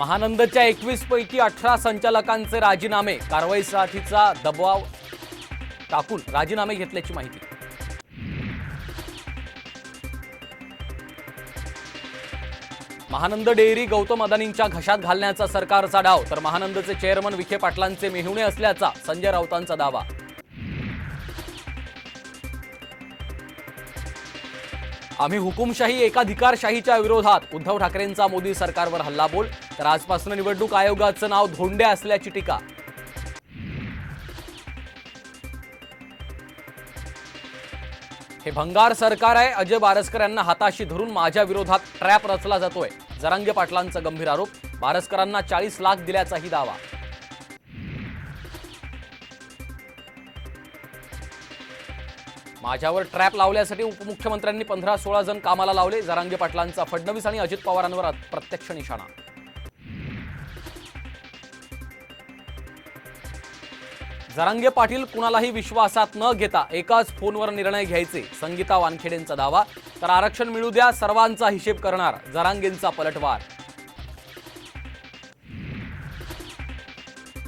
महानंदच्या एकवीस पैकी अठरा संचालकांचे राजीनामे. कारवाईसाठीचा दबाव टाकून राजीनामे घेतल्याची माहिती. महानंद डेअरी गौतम अदानींच्या घशात घालण्याचा सरकारचा डाव तर महानंदचे चेअरमन विखे पाटलांचे मेहुणे असल्याचा संजय राऊतांचा दावा. आम्ही हुकुमशाही एकाधिकारशाहीच्या विरोधात. उद्धव ठाकरेंचा मोदी सरकारवर हल्लाबोल. तर आजपासून निवडणूक आयोगाचं नाव धोंडे असल्याची टीका. हे भंगार सरकार आहे अजय बारसकर यांना हाताशी धरून माझ्या विरोधात ट्रॅप रचला जातोय. जरांगे पाटलांचा गंभीर आरोप. बारसकरांना चाळीस लाख दिल्याचाही दावा. माझ्यावर ट्रॅप लावल्यासाठी उपमुख्यमंत्र्यांनी पंधरा सोळा जण कामाला लावले. जरांगे पाटलांचा फडणवीस आणि अजित पवारांवर प्रत्यक्ष निशाणा. जरांगे पाटील कुणालाही विश्वासात न घेता एकाच फोनवर निर्णय घ्यायचे. संगीता वानखेडेंचा दावा तर आरक्षण मिळू द्या सर्वांचा हिशेब करणार जरांगेंचा पलटवार.